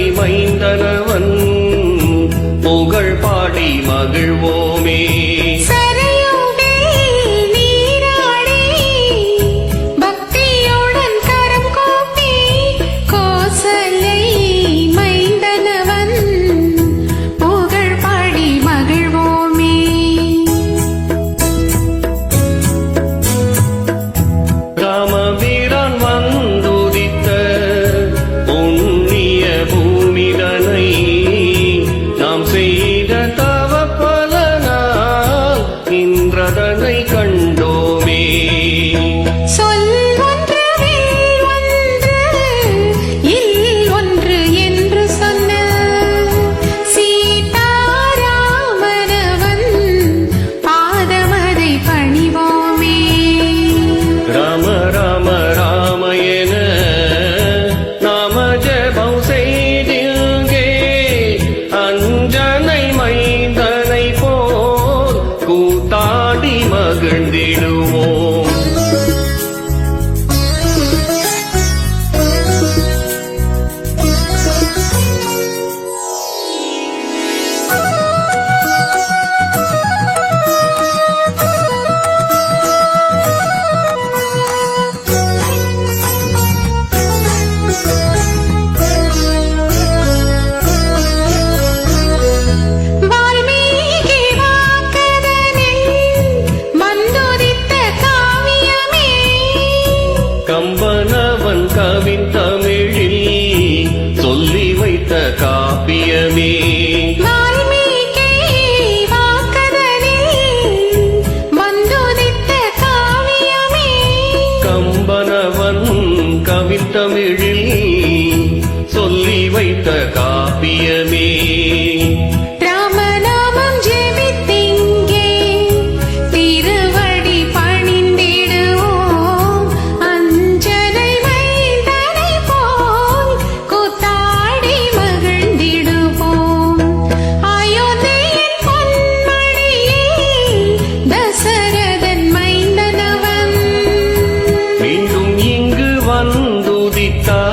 மைந்தனவன். புகழ் பாடி மகிழ்வோ கம்பனவன் கவின் தமிழில் சொல்லி வைத்த காப்பியமே. கம்பனவன் கவித்தமிழில் பிதா